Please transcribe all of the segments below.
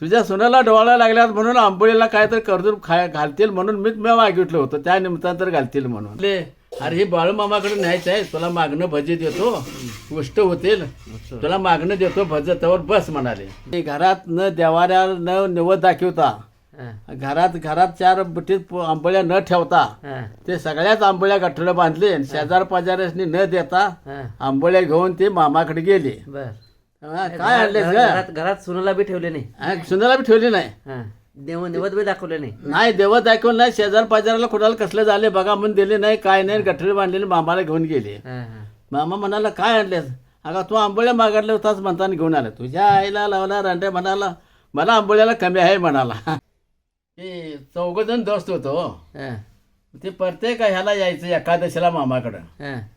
तुझ्या सुनाला डोळा लागल्यात म्हणून आंबोळीला काय तर कर्जून खाय घालतील म्हणून मीच मी मागितलं होतं. त्या निमित्तानं तर घालतील म्हणून. ले, अरे ही बाळूमामाकडे न्यायचं आहे. तुला मागणं भजी देतो. गोष्ट होतील. तुला मागणं देतो भज त्यावर बस म्हणाले. ते घरात न देवाऱ्या न निवत दाखवता. घरात घरात चार बुटीत आंबोळ्या न ठेवता. ते सगळ्याच आंबोळ्या गठ्ठडं बांधले शेजार पाजाऱ्यासनी न देता. आंबोळ्या घेऊन ते मामाकडे गेले. हा, काय आणलेस ग? घरात घरात सुनाला बी ठेवले नाही. सुनाला बी ठेवली नाही. हा. देव बी दाखवले नाही. नाही देव दाखवून नाही. शेजार पाजाराला कुणाला कसलं झाले बघा म्हणून दिले नाही काय नाही. गठरी बांधलेले मामाला घेऊन गेले. हा, हा. मामा म्हणाला काय आणलेस अगं तू आंबोळ्या मागाडले होताच म्हणताना घेऊन आला. तुझ्या आईला लावला रांडे म्हणाला मला आंबोळ्याला कमी आहे म्हणाला. ते चौघजण दोस्त होतो. हा. ते प्रत्येक ह्याला यायचं एकादशीला मामाकडं. हा.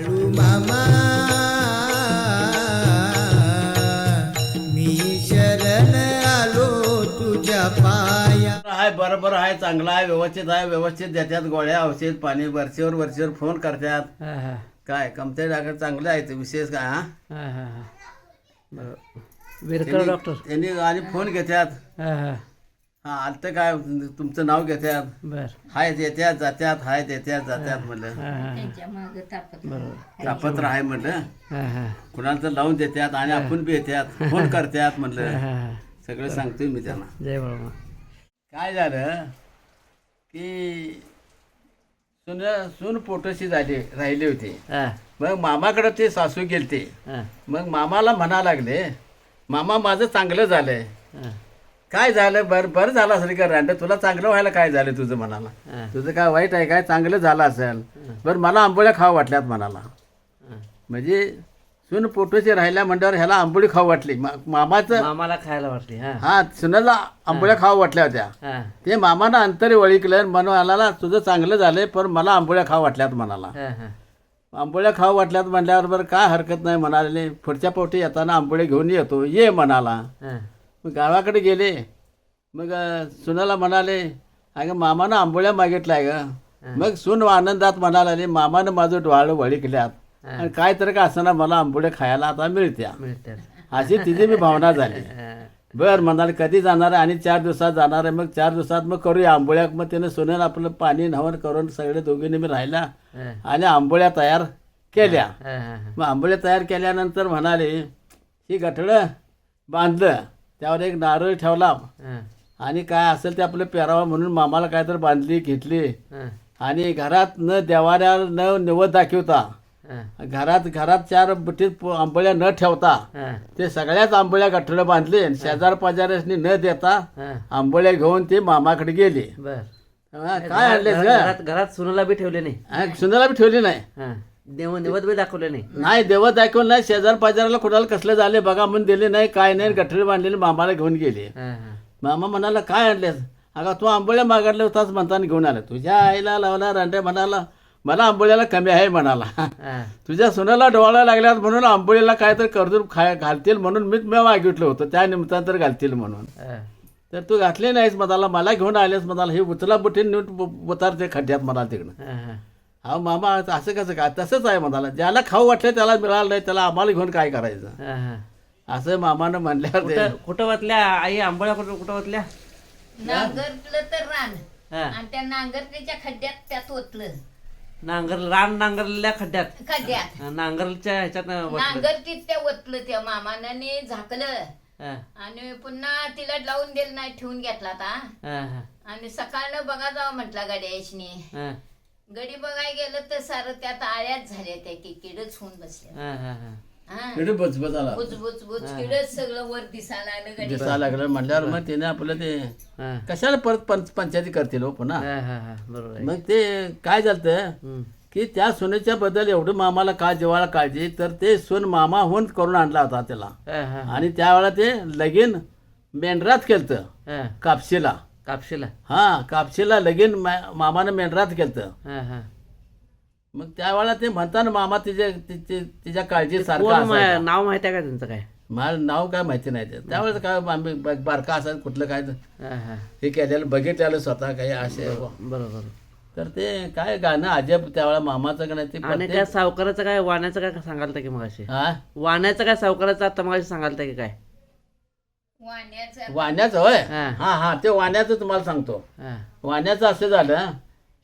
मामा मी शरण आलो तुझ्या पाया. आहे बरोबर आहे चांगला आहे व्यवस्थित आहे व्यवस्थित देतात गोळ्या औषध पाणी वरचीवर वरचीवर फोन करतात हा, हा. काय कमते डॉक्टर चांगले आहेत विशेष काय हा? हा, हा, हा. बरोबर विरकर डॉक्टर. त्यांनी आणि फोन घेतात हा हा. हा आलतं काय तुमचं नाव घेतात बर. हाय येत्यात जात्यात हाय येत्यात जात्यात म्हणलं. हा हा. बरोबर. तापत्र आहे म्हणलं. हा हा. कुणाला तर लावून देतात आणि आपण बी येतात फोन करतात म्हणलं. हा, हा. सगळं सांगतोय मी त्यांना. जय बाळमा काय झालं की सुन सून पोटोशी झाली राहिली होती. हा. मग मामाकडे ते सासू गेलते. हा. मग मामाला म्हणा लागले मामा माझं चांगलं झालंय. हा. काय झालं? बरं बरं झालं असेल का रांड तुला चांगलं व्हायला काय झालं तुझं म्हणाला हा. तुझं काय वाईट आहे काय? चांगलं झालं असेल. बरं मला आंबोळ्या खाऊ वाटल्यात म्हणाला हा. म्हणजे सून पोटोशी राहिल्या म्हणल्यावर ह्याला आंबोळी खाऊ वाटली. मामाचं मामाला खायला वाटली हा. सुनाला आंबोळ्या खाऊ वाटल्या होत्या. ते मामानं अंतरी वळिकलं म्हणून आला तुझं चांगलं झालंय पण मला आंबोळ्या खाऊ वाटल्यात म्हणाला हा आंबोळ्या खाऊ वाटल्यात म्हणल्यावर बरं काय हरकत नाही म्हणाले. पुढच्या पोटी येताना आंबोळे घेऊन येतो. ये म्हणाला मग गावाकडे गेले. मग सुनाला म्हणाले अगं मामानं आंबोळ्या मागितलाय ग. मग सून आनंदात म्हणाला मामानं माझं डोळं वळिकल्यात. आणि काय तर का असं मला आंबोळे खायला आता मिळत्या. मिळते अशी तिची मी भावना झाली. बर म्हणाले कधी जाणार आहे आणि चार दिवसात जाणार आहे. मग चार दिवसात मग करूया आंबोळ्या. मग त्यानं सोनं आपलं पाणी नवन करून सगळे दोघींनी मी राहिला आणि आंबोळ्या तयार केल्या. मग आंबोळ्या तयार केल्यानंतर म्हणाले ही गठडं बांधलं. त्यावर एक नारळ ठेवला. आणि काय असेल ते आपलं पेरावा म्हणून मामाला काय तर बांधली घेतली. आणि घरात न देवाऱ्या न निवत दाखवता. घरात घरात चार बुटीत आंबोळ्या न ठेवता ते सगळ्याच आंबोळ्या गठ्ठडं बांधले आणि शेजार पाजाऱ्यासनी न देता आंबोळ्या घेऊन ते मामाकडे गेले. काय आणलेस ग घरात घरात सुनाला बी ठेवले नाही. सुनाला बी ठेवली नाही. देव निवद बी दाखवले नाही. नाही देव दाखवलं नाही. शेजार पाजाराला कुणाला कसलं झाले बघा म्हणून दिले नाही. काय नाही गठ्ठडे बांधलेले मामाला घेऊन गेले. मामा म्हणाला काय आणलेस अगं तू आंबोळ्या मागाडले होताच म्हणताना घेऊन आला. तुझ्या आईला लावला रांडे म्हणाला मला आंबोळ्याला कमी आहे म्हणाला. हा. तुझ्या सुनाला डोळा लागल्यात म्हणून आंबोळीला काय तर कर्जून खाय घालतील म्हणून मीच मी मागितलं होतं. त्या निमित्तानं तर घालतील म्हणून. तर तू घातली नाहीस मनाला मला घेऊन आलेस मनाला हे उचला बुटीन नीट उतार ते खड्ड्यात म्हणाल तिकडं. हा, हा. हा मामा असं कसं काय? तसंच आहे म्हणाला. ज्याला खाऊ वाटलं त्याला मिळालं नाही त्याला आम्हाला घेऊन काय करायचं. असं मामानं म्हणल्यावर ते कुठं कुठं वाचल्या आई आंबोळ्या कुठं कुठं वाचल्या नांगरलं तर रान. हा. आणि त्या नांगरतीच्या खड्ड्यात त्यात ओतलं. नांगर रान नांगरलेल्या खड्ड्यात? खड्ड्यात. नांगरच्या ह्याच्यात नांगरतीत त्या ओतलं त्या मामाने झाकलं. हा, आणि पुन्हा तिला लावून दिलं नाही ठेवून घेतला आता. हा, हा, आणि सकाळनं बघा जावं म्हटला गड्याशनी हा, गडी बघायला गेलं तर सारं त्यात आळ्याच झाल्या त्या की किडच होऊन बसल्या. हा, हा, हा. हा. बचबच आला. किडच सगळं वर दिसायला आलं गडी दिसायला लागलं. म्हटल्यावर मग त्याने आपलं ते हा, कशाला परत पंच पंचायती करतील हो पुन्हा? हा, हा, हा, बरोबर आहे. मग ते काय झालं. की त्या सोन्याच्या बद्दल एवढं मामाला का जेवायला काळजी तर ते सोन मामा होऊन करून आणला होता त्याला. हा, हा, आणि त्यावेळेला ते लगीन मेंढरात केलतं. हा. कापशीला. कापशीला? हा कापशीला लगीन मा- मामानं मेंढरात केलतं. हा हा. मग त्यावेळेला ते म्हणताना मामा तिच्या तिच्या तिच्या काळजी कोण सारखं मा- नाव माहिती आहे का त्यांचं काय? मला नाव काय माहिती नाही ते. त्यावेळेस काय आम्ही ब- बारका असायचं कुठलं काय हा हा. हे केलेलं बघितलेलं स्वतः काही असे. बरोबर तर ते काय गाणं अजब त्यावेळेला मामाचं का नाही ते आणि प्रत्येक- काय सावकाराचं काय वाण्याचं काय सांगाल की मग असे हा? वाण्याचं काय सावकाराचं आता मग सांगाल की काय? वाण्याचं. वाण्याचं होय? हा. हा हा ते वाण्याचं तुम्हाला सांगतो. हा. वाण्याचं असं झालं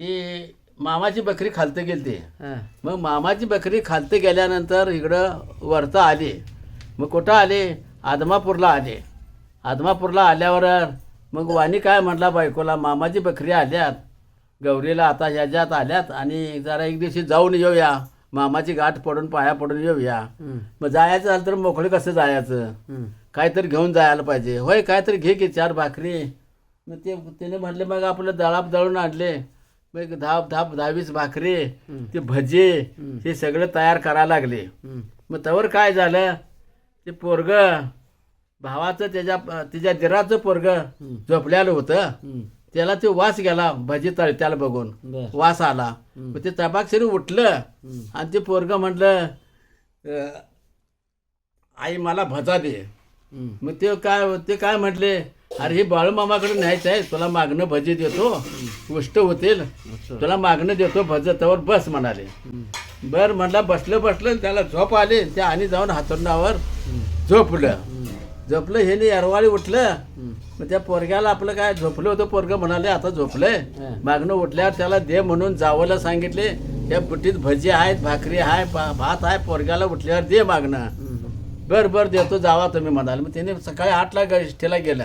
की मामाची बकरी खालतं गेलती. हा. मग मामाची बकरी खालतं गेल्यानंतर इकडं वरतं आली. मग कुठं आले? आदमापूरला आले. आदमापूरला आल्यावर मग वाणी काय म्हटला बायकोला? मामाची बकरी आल्यात. गौरीला आता ह्याच्यात आल्यात आणि जरा एक दिवशी जाऊन येऊया. मामाची गाठ पडून पाया पडून येऊया. हम्म, मग जायचं झालं तर मोकळं कसं जायचं? हम्म, काहीतरी घेऊन जायला पाहिजे. होय काहीतरी घे की चार भाकरी. मग ते त्याने म्हणले मग आपलं दळाप दळून आणले. मग दहा दहा दहावीस भाकरी ते भजे हे सगळं तयार करायला लागले. मग तवर काय झालं? ते पोरग भावाचं त्याच्या तिच्या दिराचं पोरग झोपल्यालं होतं. त्याला ते वास गेला भजी तळत्याला बघून. वास आला. मग ते तपाक्षरी उठलं. आणि ते पोरग म्हटलं आई मला भजा दे. मग ते काय ते काय म्हटले अरे हे बाळूमामाकडे न्यायचं आहे तुला मागणं भजी देतो उष्ट होतील. तुला मागणं देतो भज तवर बस म्हणाले. बर म्हटलं बसलं बसलं त्याला झोप आली ते आणि जाऊन हातोंडावर झोपलं. झोपलं हे नाही अरवाळी उठलं. मग त्या पोरग्याला आपलं काय झोपलं होतं पोरग म्हणाले आता झोपलंय. मागणं उठल्यावर त्याला दे म्हणून जावलं सांगितले या बुट्टीत भजी आहेत भाकरी आहे भात आहे पोरग्याला उठल्यावर दे मागणं. बर बर देतो जावा तुम्ही म्हणाल. मग त्याने सकाळी आठला इष्टीला गेला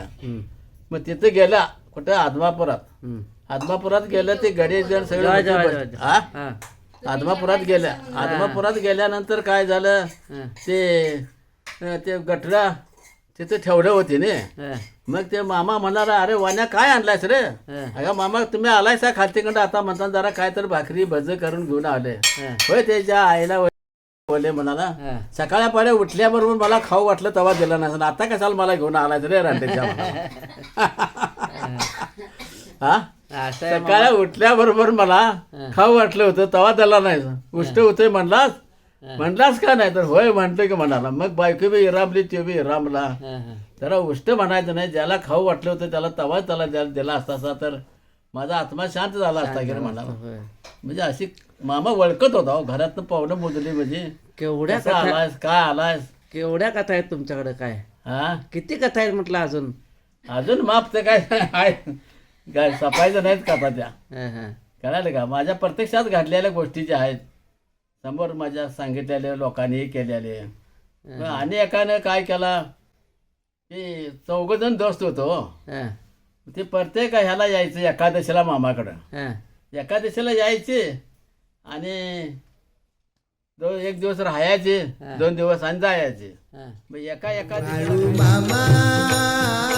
मग तिथं गेला कुठं? आदमापुरात. आदमापुरात गेलं ते गडे जण सगळे हा. आदमापुरात गेल्या. आदमापुरात गेल्यानंतर काय झालं? ते ते गटरा तिथे ठेवलं होते ने. मग ते मामा म्हणाला अरे वाण्या काय आणलायस रे. अगं मामा तुम्ही आलायसा खालतीकडं आता म्हणता जरा काय तर भाकरी भज करून घेऊन आले. होय त्याच्या आईला बोलले म्हणाला हा. सकाळी पहिले उठल्याबरोबर मला खाऊ वाटलं तेव्हा दिला नसेल आता कशाला मला घेऊन आलायस रे रांडेच्या हा. असं आहे सकाळी उठल्याबरोबर मला खाऊ वाटलं होतं तेव्हा दिला नाही. उष्ट होतोय म्हणलास? म्हणलास का नाही? तर होय म्हणतोय की म्हणाला. मग बायको बी इरामली ते बी इरामला हा, हा. त्याला उष्ट म्हणायचं नाही. ज्याला खाऊ वाटलं होतं त्याला तवा त्याला दिला असता असा तर माझा आत्मा शांत झाला असता की रे म्हणाला. होय. म्हणजे अशी मामा वळकत होता हो घरातनं पाहुणं मोजली म्हणजे. केवढ्या कसा कथा आलायस काय आलायस? केवढ्या कथा आहेत तुमच्याकडे काय? हा? किती कथा आहेत म्हटलं अजून? अजून माप तर काय आहे. काय सफायचं नाहीत का आता त्या. हा, हा. कळालं का? माझ्या प्रत्यक्षात घडलेल्या गोष्टी ज्या आहेत. समोर माझ्या सांगितलेल्या लोकांनी केलेले. मग आणि एकानं काय केला? ते चौघजण दोस्त होतो. हा, ते प्रत्येक ह्याला यायचं एकादशीला मामाकडं. हा. एकादशीला यायचे आणि दो एक दिवस राहायचे दोन दिवस आणि जायचे. मग एका एका मामा.